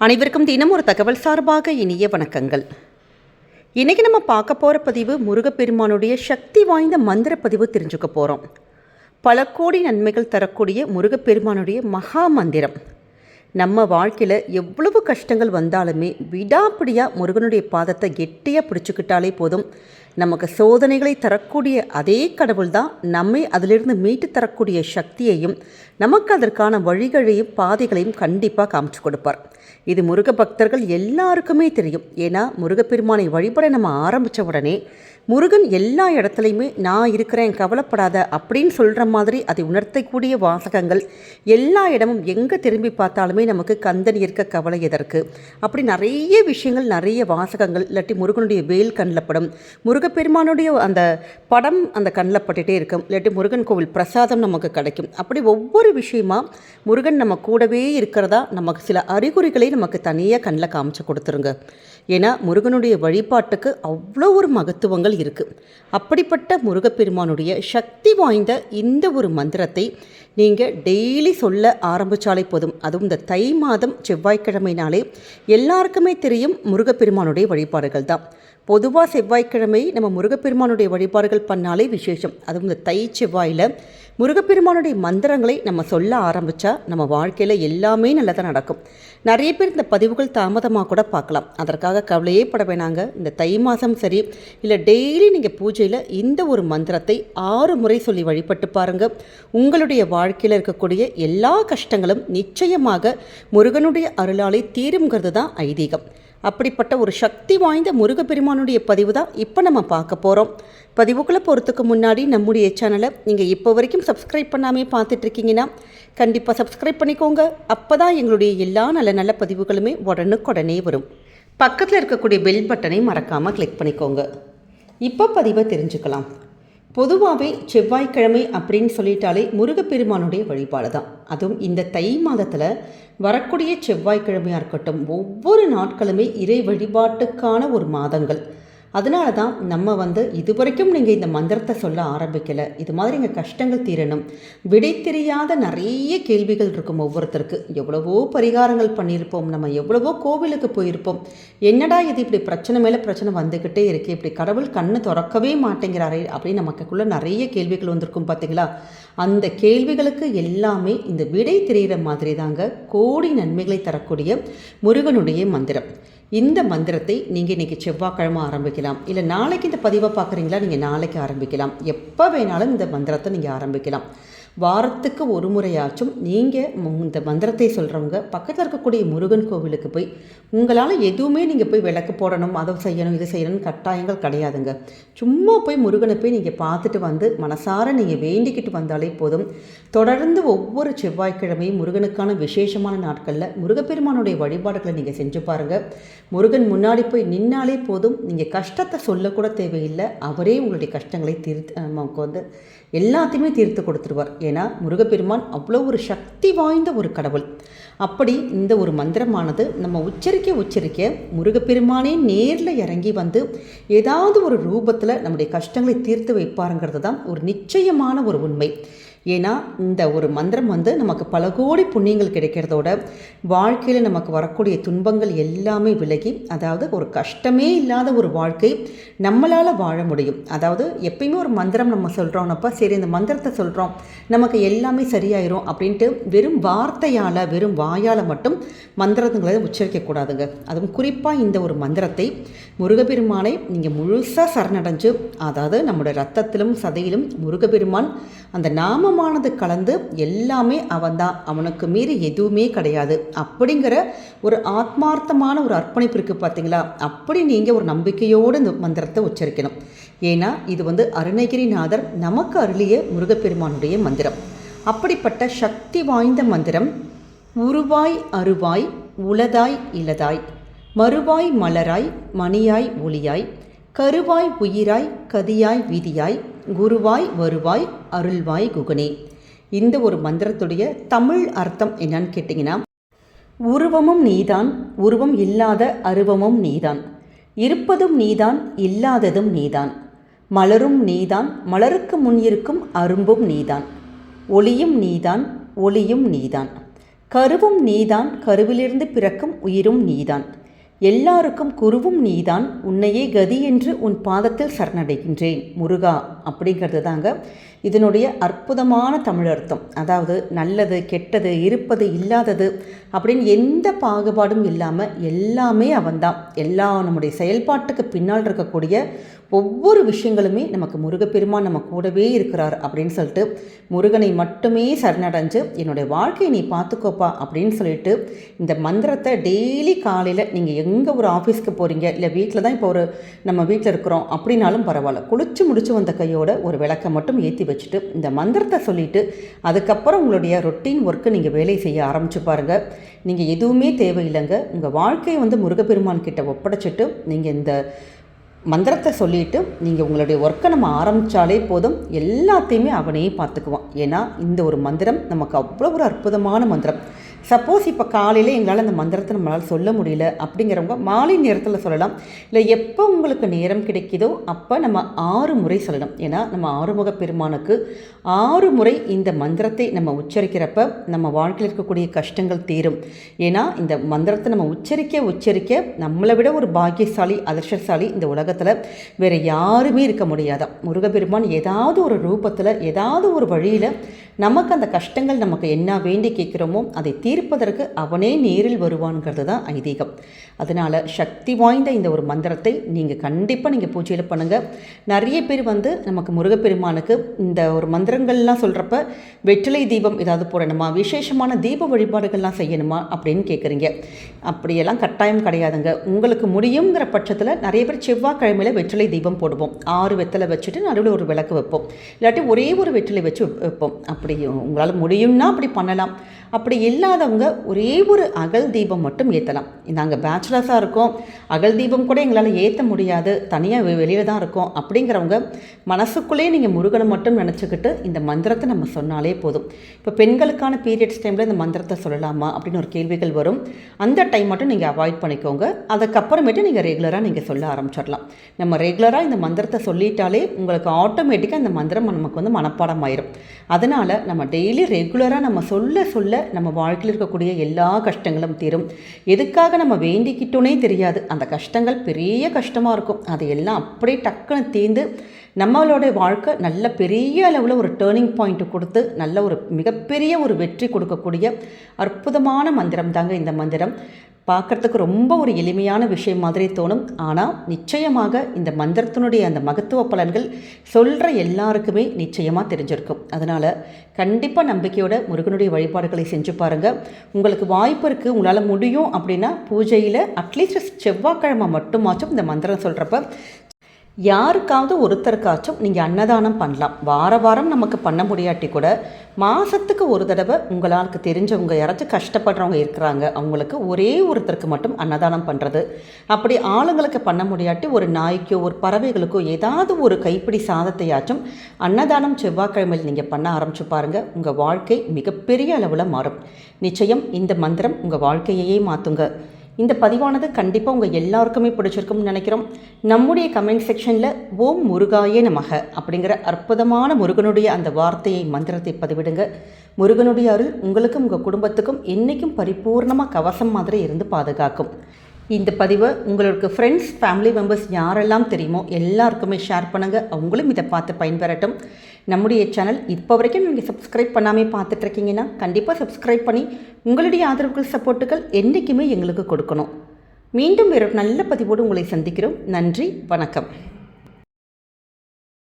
அனைவருக்கும் தினம் ஒரு தகவல் சார்பாக இனிய வணக்கங்கள். இன்றைக்கி நம்ம பார்க்க போகிற பதிவு முருகப்பெருமானுடைய சக்தி வாய்ந்த மந்திர பதிவு தெரிஞ்சுக்க போகிறோம் பல கோடி நன்மைகள் தரக்கூடிய முருகப்பெருமானுடைய மகா மந்திரம். நம்ம வாழ்க்கையில் எவ்வளவு கஷ்டங்கள் வந்தாலுமே விடாப்பிடியாக முருகனுடைய பாதத்தை கெட்டியாக பிடிச்சிக்கிட்டாலே போதும். நமக்கு சோதனைகளை தரக்கூடிய அதே கடவுள் தான் நம்மை அதிலிருந்து மீட்டு தரக்கூடிய சக்தியையும் நமக்கு அதற்கான வழிகளையும் பாதைகளையும் கண்டிப்பாக காமிச்சு கொடுப்பார். இது முருக பக்தர்கள் எல்லாருக்குமே தெரியும். ஏன்னா முருகப்பெருமானை வழிபட நம்ம ஆரம்பித்த உடனே முருகன் எல்லா இடத்துலையுமே நான் இருக்கிறேன் கவலைப்படாத அப்படின்னு சொல்கிற மாதிரி அதை உணர்த்தக்கூடிய வாசகங்கள் எல்லா இடமும் எங்கே திரும்பி பார்த்தாலுமே நமக்கு கந்தன் இருக்க கவலை எதற்கு? அப்படி நிறைய விஷயங்கள் நிறைய வாசகங்கள் இல்லாட்டி முருகனுடைய வேல் கண்ணில் முருகப்பெருமானுடைய அந்த படம் அந்த கண்ணில் பட்டுட்டே இருக்கும். இல்லாட்டி முருகன் கோவில் பிரசாதம் நமக்கு கிடைக்கும். அப்படி ஒவ்வொரு விஷயமா முருகன் நம்ம கூடவே இருக்கிறதா? நமக்கு சில அறிகுறிகளை நமக்கு தனியாக கண்ணில் காமிச்சு கொடுத்துருங்க. ஏன்னா முருகனுடைய வழிபாட்டுக்கு அவ்வளோ ஒரு மகத்துவங்கள் இருக்குது அப்படிப்பட்ட முருகப்பெருமானுடைய சக்தி வாய்ந்த இந்த ஒரு மந்திரத்தை நீங்கள் டெய்லி சொல்ல ஆரம்பித்தாலே போதும். அதுவும் இந்த தை மாதம் செவ்வாய்க்கிழமைனாலே எல்லாருக்குமே தெரியும் முருகப்பெருமானுடைய வழிபாடுகள் தான். பொதுவாக செவ்வாய்க்கிழமை நம்ம முருகப்பெருமானுடைய வழிபாடுகள் பண்ணாலே விசேஷம். அதுவும் இந்த தை செவ்வாயில் முருகப்பெருமானுடைய மந்திரங்களை நம்ம சொல்ல ஆரம்பித்தா நம்ம வாழ்க்கையில் எல்லாமே நல்லதாக நடக்கும். நிறைய பேர் இந்த பதிவுகள் தாமதமாக கூட பார்க்கலாம். அதற்காக கவலையே பட வேணாங்க. இந்த தை மாதம் சரி இல்லை டெய்லி நீங்கள் பூஜையில் இந்த ஒரு மந்திரத்தை ஆறு முறை சொல்லி வழிபட்டு பாருங்கள் உங்களுடைய வாழ்க்கையில் இருக்கக்கூடிய எல்லா கஷ்டங்களும் நிச்சயமாக முருகனுடைய அருளாலே தீருங்கிறது தான் ஐதீகம். அப்படிப்பட்ட ஒரு சக்தி வாய்ந்த முருகப்பெருமானுடைய பதிவு தான் இப்போ நம்ம பார்க்க போகிறோம் பதிவுக்குள்ளே போகிறதுக்கு முன்னாடி நம்முடைய சேனலை நீங்கள் இப்போ வரைக்கும் சப்ஸ்கிரைப் பண்ணாமே பார்த்துட்ருக்கீங்கன்னா கண்டிப்பாக சப்ஸ்கிரைப் பண்ணிக்கோங்க. அப்போ தான் எங்களுடைய எல்லா நல்ல நல்ல பதிவுகளுமே உடனுக்குடனே வரும். பக்கத்தில் இருக்கக்கூடிய பெல் பட்டனை மறக்காமல் கிளிக் பண்ணிக்கோங்க. இப்போ பதிவை தெரிஞ்சுக்கலாம். பொதுவாகவே செவ்வாய்க்கிழமை அப்படின்னு சொல்லிட்டாலே முருகப்பெருமானுடைய வழிபாடு தான் அதுவும் இந்த தை மாதத்தில் வரக்கூடிய செவ்வாய்க்கிழமையாக இருக்கட்டும் ஒவ்வொரு நாட்களுமே இறை வழிபாட்டுக்கான ஒரு மாதங்கள். அதனால தான் நம்ம வந்து இது வரைக்கும் நீங்கள் இந்த மந்திரத்தை சொல்ல ஆரம்பிக்கலை. இது மாதிரி எங்கள் கஷ்டங்கள் தீரணும். விடை தெரியாத நிறைய கேள்விகள் இருக்கும் ஒவ்வொருத்தருக்கு. எவ்வளவோ பரிகாரங்கள் பண்ணியிருப்போம். நம்ம எவ்வளவோ கோவிலுக்கு போயிருப்போம். என்னடா இது இப்படி பிரச்சனை மேலே பிரச்சனை வந்துக்கிட்டே இருக்கு. இப்படி கடவுள் கண்ணு திறக்கவே மாட்டேங்கிறாரே அப்படின்னு நமக்குள்ளே நிறைய கேள்விகள் வந்திருக்கும் பார்த்தீங்களா அந்த கேள்விகளுக்கு எல்லாமே இந்த விடை தெரிகிற மாதிரி தாங்க கோடி நன்மைகளை தரக்கூடிய முருகனுடைய மந்திரம். இந்த மந்திரத்தை நீங்கள் இன்றைக்கி செவ்வாய்க்கிழமை ஆரம்பிக்கலாம். இல்லை நாளைக்கு இந்த பதிவை பார்க்குறீங்களா நீங்கள் நாளைக்கு ஆரம்பிக்கலாம். எப்போ வேணாலும் இந்த மந்திரத்தை நீங்கள் ஆரம்பிக்கலாம். வாரத்துக்கு ஒரு முறையாச்சும் நீங்கள் இந்த மந்திரத்தை சொல்கிறவங்க பக்கத்தில் இருக்கக்கூடிய முருகன் கோவிலுக்கு போய் உங்களால் எதுவுமே நீங்கள் போய் விளக்கு போடணும் அதை செய்யணும் இது செய்யணும்னு கட்டாயங்கள் கிடையாதுங்க. சும்மா போய் முருகனை போய் நீங்கள் பார்த்துட்டு வந்து மனசார நீங்கள் வேண்டிக்கிட்டு வந்தாலே போதும். தொடர்ந்து ஒவ்வொரு செவ்வாய்க்கிழமையும் முருகனுக்கான விசேஷமான நாட்களில் முருகப்பெருமானுடைய வழிபாடுகளை நீங்கள் செஞ்சு பாருங்கள் முருகன் முன்னாடி போய் நின்னாலே போதும். நீங்கள் கஷ்டத்தை சொல்லக்கூட தேவையில்லை. அவரே உங்களுடைய கஷ்டங்களை தீர்த்து நமக்கு வந்து எல்லாத்தையுமே தீர்த்து கொடுத்துருவார். ஏன்னா முருகப்பெருமான் அவ்வளோ ஒரு சக்தி வாய்ந்த ஒரு கடவுள். அப்படி இந்த ஒரு மந்திரமானது நம்ம உச்சரிக்க உச்சரிக்க முருகப்பெருமானே நேரில் இறங்கி வந்து ஏதாவது ஒரு ரூபத்தில் நம்முடைய கஷ்டங்களை தீர்த்து வைப்பாருங்கிறது தான் ஒரு நிச்சயமான ஒரு உண்மை. ஏன்னா இந்த ஒரு மந்திரம் வந்து நமக்கு பல கோடி புண்ணியங்கள் கிடைக்கிறதோட வாழ்க்கையில் நமக்கு வரக்கூடிய துன்பங்கள் எல்லாமே விலகி அதாவது ஒரு கஷ்டமே இல்லாத ஒரு வாழ்க்கை நம்மளால் வாழ முடியும். அதாவது எப்பயுமே ஒரு மந்திரம் நம்ம சொல்கிறோம்னப்ப சரி இந்த மந்திரத்தை சொல்கிறோம் நமக்கு எல்லாமே சரியாயிரும் அப்படின்ட்டு வெறும் வார்த்தையால் வெறும் வாயால் மட்டும் மந்திரங்களை உச்சரிக்கக்கூடாதுங்க. அதுவும் குறிப்பாக இந்த ஒரு மந்திரத்தை முருகப்பெருமானை நீங்கள் முழுசாக சரணடைஞ்சு அதாவது நம்முடைய ரத்தத்திலும் சதையிலும் முருகப்பெருமான் அந்த நாமமானது கலந்து எல்லாமே அவன்தான். அவனுக்கு மீறி எதுவுமே கிடையாது. அப்படிங்கிற ஒரு ஆத்மார்த்தமான ஒரு அர்ப்பணிப்பு இருக்குது பார்த்தீங்களா? அப்படி நீங்கள் ஒரு நம்பிக்கையோடு இந்த மந்திரத்தை உச்சரிக்கணும். ஏன்னா இது வந்து அருணகிரிநாதர் நமக்கு அருளிய முருகப்பெருமானுடைய மந்திரம். அப்படிப்பட்ட சக்தி வாய்ந்த மந்திரம் உருவாய் அருவாய் உளதாய் இலதாய் மறுவாய் மலராய் மணியாய் ஒளியாய் கருவாய் உயிராய் கதியாய் வீதியாய் குருவாய் வருவாய் அருள்வாய் குகனே. இந்த ஒரு மந்திரத்துடைய தமிழ் அர்த்தம் என்னன்னு கேட்டிங்கன்னா உருவமும் நீதான் உருவம் இல்லாத அருவமும் நீதான். இருப்பதும் நீதான் இல்லாததும் நீதான். மலரும் நீதான் மலருக்கு முன் இருக்கும் அரும்பும் நீதான். ஒளியும் நீதான் ஒளியும் நீதான். கருவும் நீதான் கருவிலிருந்து பிறக்கும் உயிரும் நீதான். எல்லாருக்கும் குருவும் நீதான். உன்னையே கதி என்று உன் பாதத்தில் சரணடைகின்றேன். முருகா அப்படிங்கிறது தாங்க இதனுடைய அற்புதமான தமிழர்த்தம் அதாவது நல்லது கெட்டது இருப்பது இல்லாதது அப்படின்னு எந்த பாகுபாடும் இல்லாமல் எல்லாமே அவன்தான். எல்லா நம்முடைய செயல்பாட்டுக்கு பின்னால் இருக்கக்கூடிய ஒவ்வொரு விஷயங்களுமே நமக்கு முருகப்பெருமான் நம்ம கூடவே இருக்கிறார் அப்படின்னு சொல்லிட்டு முருகனை மட்டுமே சரணடைஞ்சு என்னுடைய வாழ்க்கையை நீ பார்த்துக்கோப்பா அப்படின்னு சொல்லிட்டு இந்த மந்திரத்தை டெய்லி காலையில் நீங்கள் எங்கே ஒரு ஆஃபீஸ்க்கு போகிறீங்க இல்லை வீட்டில் தான் இப்போ ஒரு நம்ம வீட்டில் இருக்கிறோம் அப்படின்னாலும் பரவாயில்ல. குளிச்சு முடிச்சு வந்த கையோட ஒரு விளக்கை மட்டும் ஏற்றி வச்சுட்டு இந்த மந்திரத்தை சொல்லிவிட்டு அதுக்கப்புறம் உங்களுடைய ரொட்டீன் ஒர்க்கு நீங்கள் வேலை செய்ய ஆரம்பிச்சு பாருங்கள் நீங்கள் எதுவுமே தேவையில்லைங்க. உங்கள் வாழ்க்கையை வந்து முருகப்பெருமான் கிட்ட ஒப்படைச்சிட்டு நீங்கள் இந்த மந்திரத்தை சொல்லிட்டு நீங்கள் உங்களுடைய ஒர்க்கை நம்ம ஆரம்பித்தாலே போதும் எல்லாத்தையுமே அவனே பார்த்துக்குவான். ஏன்னா இந்த ஒரு மந்திரம் நமக்கு அவ்வளோ ஒரு அற்புதமான மந்திரம். சப்போஸ் இப்போ காலையில் எங்களால் அந்த மந்திரத்தை நம்மளால் சொல்ல முடியல அப்படிங்கிறவங்க மாலை நேரத்தில் சொல்லலாம். இல்லை எப்போ உங்களுக்கு நேரம் கிடைக்குதோ அப்போ நம்ம ஆறு முறை சொல்லணும். ஏன்னா நம்ம ஆறுமுக பெருமானுக்கு ஆறு முறை இந்த மந்திரத்தை நம்ம உச்சரிக்கிறப்ப நம்ம வாழ்க்கையில் இருக்கக்கூடிய கஷ்டங்கள் தீரும். ஏன்னா இந்த மந்திரத்தை நம்ம உச்சரிக்க உச்சரிக்க நம்மளை விட ஒரு பாக்கியசாலி அதிர்ஷ்டசாலி இந்த உலகத்தில் வேறு யாருமே இருக்க முடியாதான் முருகப்பெருமான் ஏதாவது ஒரு ரூபத்தில் ஏதாவது ஒரு வழியில் நமக்கு அந்த கஷ்டங்கள் நமக்கு என்ன வேண்டி கேட்குறோமோ அதை தீர்ப்பதற்கு அவனே நேரில் வருவான்ங்கிறது தான் ஐதீகம். அதனால் சக்தி வாய்ந்த இந்த ஒரு மந்திரத்தை நீங்கள் கண்டிப்பாக நீங்கள் பூஜையில் பண்ணுங்கள் நிறைய பேர் வந்து நமக்கு முருகப்பெருமானுக்கு இந்த ஒரு மந்திரங்கள்லாம் சொல்கிறப்ப வெற்றிலை தீபம் ஏதாவது போடணுமா? விசேஷமான தீப வழிபாடுகள்லாம் செய்யணுமா? அப்படின்னு கேட்குறீங்க அப்படியெல்லாம் கட்டாயம் கிடையாதுங்க. உங்களுக்கு முடியுங்கிற பட்சத்தில் நிறைய பேர் செவ்வாய்க்கிழமையில் வெற்றிலை தீபம் போடுவோம். ஆறு வெத்தலை வச்சுட்டு நடுவில் ஒரு விளக்கு வைப்போம். இல்லாட்டி ஒரே ஒரு வெற்றிலை வச்சு வைப்போம். அப்படி உங்களால் முடியும்னா அப்படி பண்ணலாம். அப்படி இல்லாத இல்லாதவங்க ஒரே ஒரு அகல் தீபம் மட்டும் ஏற்றலாம் நாங்கள் பேச்சுலர்ஸாக இருக்கோம். அகல் தீபம் கூட எங்களால் ஏற்ற முடியாது. தனியாக வெளியில் தான் இருக்கோம். அப்படிங்கிறவங்க மனசுக்குள்ளேயே நீங்கள் முருகனை மட்டும் நினச்சிக்கிட்டு இந்த மந்திரத்தை நம்ம சொன்னாலே போதும். இப்போ பெண்களுக்கான பீரியட்ஸ் டைமில் இந்த மந்திரத்தை சொல்லலாமா அப்படின்னு ஒரு கேள்விகள் வரும். அந்த டைம் மட்டும் நீங்கள் அவாய்ட் பண்ணிக்கோங்க. அதுக்கப்புறமேட்டு நீங்கள் ரெகுலராக நீங்கள் சொல்ல ஆரம்பிச்சிடலாம். நம்ம ரெகுலராக இந்த மந்திரத்தை சொல்லிட்டாலே உங்களுக்கு ஆட்டோமேட்டிக்காக இந்த மந்திரம் நமக்கு வந்து மனப்பாடம் ஆயிரும் அதனால் நம்ம டெய்லி ரெகுலராக நம்ம சொல்ல சொல்ல நம்ம வாழ்க்கையில் இருக்கக்கூடிய எல்லா கஷ்டங்களும் தீரும். எதுக்காக நம்ம வேண்டிக்கிட்டோன்னே தெரியாது. அந்த கஷ்டங்கள் பெரிய கஷ்டமாக இருக்கும். அது எல்லாம் அப்படியே டக்குன்னு தீர்ந்து நம்மளோட வாழ்க்கை நல்ல பெரிய அளவில் ஒரு டேர்னிங் பாயிண்ட் கொடுத்து நல்ல ஒரு மிகப்பெரிய ஒரு வெற்றி கொடுக்கக்கூடிய அற்புதமான மந்திரம் தாங்க இந்த மந்திரம். பார்க்குறதுக்கு ரொம்ப ஒரு எளிமையான விஷயம் மாதிரி தோணும். ஆனால் நிச்சயமாக இந்த மந்திரத்தினுடைய அந்த மகத்துவ பலன்கள் சொல்கிற எல்லாருக்குமே நிச்சயமாக தெரிஞ்சிருக்கும். அதனால் கண்டிப்பாக நம்பிக்கையோட முருகனுடைய வழிபாடுகளை செஞ்சு பாருங்கள் உங்களுக்கு வாய்ப்பு இருக்குது உங்களால் முடியும் அப்படின்னா பூஜையில் அட்லீஸ்ட் செவ்வாய்க்கிழமை மட்டுமாச்சும் இந்த மந்திரம் சொல்கிறப்ப யாருக்காவது ஒருத்தருக்காச்சும் நீங்கள் அன்னதானம் பண்ணலாம். வார வாரம் நமக்கு பண்ண முடியாட்டி கூட மாதத்துக்கு ஒரு தடவை உங்களுக்கு தெரிஞ்சவங்க யாராச்சும் கஷ்டப்படுறவங்க இருக்கிறாங்க அவங்களுக்கு ஒரே ஒருத்தருக்கு மட்டும் அன்னதானம் பண்ணுறது அப்படி ஆளுங்களுக்கு பண்ண முடியாட்டி ஒரு நாய்க்கோ ஒரு பறவைகளுக்கோ ஏதாவது ஒரு கைப்பிடி சாதத்தையாச்சும் அன்னதானம் செவ்வாய்க்கிழமையில் நீங்கள் பண்ண ஆரம்பிச்சு பாருங்கள் உங்கள் வாழ்க்கை மிகப்பெரிய அளவில் மாறும். நிச்சயம் இந்த மந்திரம் உங்கள் வாழ்க்கையையே மாற்றுங்க இந்த பதிவானது கண்டிப்பாக உங்கள் எல்லாருக்குமே பிடிச்சிருக்கும்னு நினைக்கிறோம். நம்முடைய கமெண்ட் செக்ஷனில் ஓம் முருகாயே நமக அப்படிங்கிற அற்புதமான முருகனுடைய அந்த வார்த்தையை மந்திரத்தை பதிவிடுங்க. முருகனுடைய அருள் உங்களுக்கும் உங்கள் குடும்பத்துக்கும் என்றைக்கும் பரிபூர்ணமாக கவசம் மாதிரி இருந்து பாதுகாக்கும். இந்த பதிவை உங்களுக்கு ஃப்ரெண்ட்ஸ் ஃபேமிலி மெம்பர்ஸ் யாரெல்லாம் தெரியுமோ எல்லாருக்குமே ஷேர் பண்ணுங்கள் அவங்களும் இதை பார்த்து பயன்பெறட்டும். நம்முடைய சேனல் இப்போ வரைக்கும் நீங்கள் சப்ஸ்கிரைப் பண்ணாமல் பார்த்துட்ருக்கீங்கன்னா கண்டிப்பாக சப்ஸ்கிரைப் பண்ணி உங்களுடைய ஆதரவுகள் சப்போர்ட்டுகள் என்றைக்குமே எங்களுக்கு கொடுக்கணும். மீண்டும் வேறு நல்ல பதிவோடு உங்களை சந்திக்கிறோம். நன்றி வணக்கம்.